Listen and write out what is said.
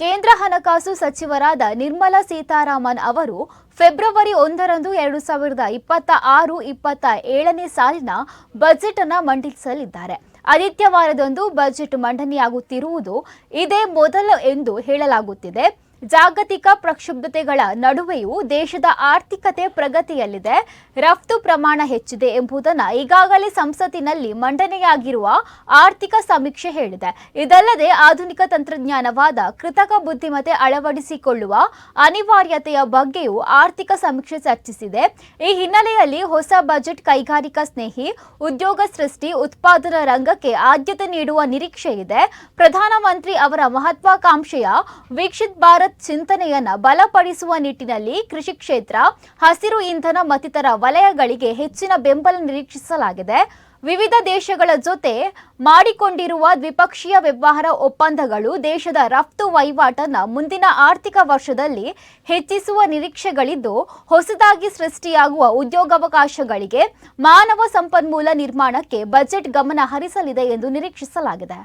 ಕೇಂದ್ರ ಹಣಕಾಸು ಸಚಿವರಾದ ನಿರ್ಮಲಾ ಸೀತಾರಾಮನ್ ಅವರು ಫೆಬ್ರವರಿ ಒಂದರಂದು ಎರಡು ಸಾವಿರದ ಇಪ್ಪತ್ತ ಆರು, ಇಪ್ಪತ್ತ ಏಳನೇ ಸಾಲಿನ ಬಜೆಟ್ ಅನ್ನು ಮಂಡಿಸಲಿದ್ದಾರೆ. ಆದಿತ್ಯವಾರದಂದು ಬಜೆಟ್ ಮಂಡನೆಯಾಗುತ್ತಿರುವುದು ಇದೇ ಮೊದಲು ಎಂದು ಹೇಳಲಾಗುತ್ತಿದೆ. ಜಾಗತಿಕ ಪ್ರಕ್ಷುಬ್ಧತೆಗಳ ನಡುವೆಯೂ ದೇಶದ ಆರ್ಥಿಕತೆ ಪ್ರಗತಿಯಲ್ಲಿದೆ, ರಫ್ತು ಪ್ರಮಾಣ ಹೆಚ್ಚಿದೆ ಎಂಬುದನ್ನು ಈಗಾಗಲೇ ಸಂಸತ್ತಿನಲ್ಲಿ ಮಂಡನೆಯಾಗಿರುವ ಆರ್ಥಿಕ ಸಮೀಕ್ಷೆ ಹೇಳಿದೆ. ಇದಲ್ಲದೆ ಆಧುನಿಕ ತಂತ್ರಜ್ಞಾನವಾದ ಕೃತಕ ಬುದ್ಧಿಮತ್ತೆ ಅಳವಡಿಸಿಕೊಳ್ಳುವ ಅನಿವಾರ್ಯತೆಯ ಬಗ್ಗೆಯೂ ಆರ್ಥಿಕ ಸಮೀಕ್ಷೆ ಚರ್ಚಿಸಿದೆ. ಈ ಹಿನ್ನೆಲೆಯಲ್ಲಿ ಹೊಸ ಬಜೆಟ್ ಕೈಗಾರಿಕಾ ಸ್ನೇಹಿ, ಉದ್ಯೋಗ ಸೃಷ್ಟಿ, ಉತ್ಪಾದನಾ ರಂಗಕ್ಕೆ ಆದ್ಯತೆ ನೀಡುವ ನಿರೀಕ್ಷೆ ಇದೆ. ಪ್ರಧಾನಮಂತ್ರಿ ಅವರ ಮಹತ್ವಾಕಾಂಕ್ಷೆಯ ವಿಕಸಿತ್ ಭಾರತ್ ಚಿಂತನೆಯನ್ನ ಬಲಪಡಿಸುವ ನಿಟ್ಟಿನಲ್ಲಿ ಕೃಷಿ ಕ್ಷೇತ್ರ, ಹಸಿರು ಇಂಧನ ಮತ್ತಿತರ ವಲಯಗಳಿಗೆ ಹೆಚ್ಚಿನ ಬೆಂಬಲ ನಿರೀಕ್ಷಿಸಲಾಗಿದೆ. ವಿವಿಧ ದೇಶಗಳ ಜೊತೆ ಮಾಡಿಕೊಂಡಿರುವ ದ್ವಿಪಕ್ಷೀಯ ವ್ಯವಹಾರ ಒಪ್ಪಂದಗಳು ದೇಶದ ರಫ್ತು ವಹಿವಾಟನ್ನು ಮುಂದಿನ ಆರ್ಥಿಕ ವರ್ಷದಲ್ಲಿ ಹೆಚ್ಚಿಸುವ ನಿರೀಕ್ಷೆಗಳಿದ್ದು, ಹೊಸದಾಗಿ ಸೃಷ್ಟಿಯಾಗುವ ಉದ್ಯೋಗಾವಕಾಶಗಳಿಗೆ ಮಾನವ ಸಂಪನ್ಮೂಲ ನಿರ್ಮಾಣಕ್ಕೆ ಬಜೆಟ್ ಗಮನ ಹರಿಸಲಿದೆ ಎಂದು ನಿರೀಕ್ಷಿಸಲಾಗಿದೆ.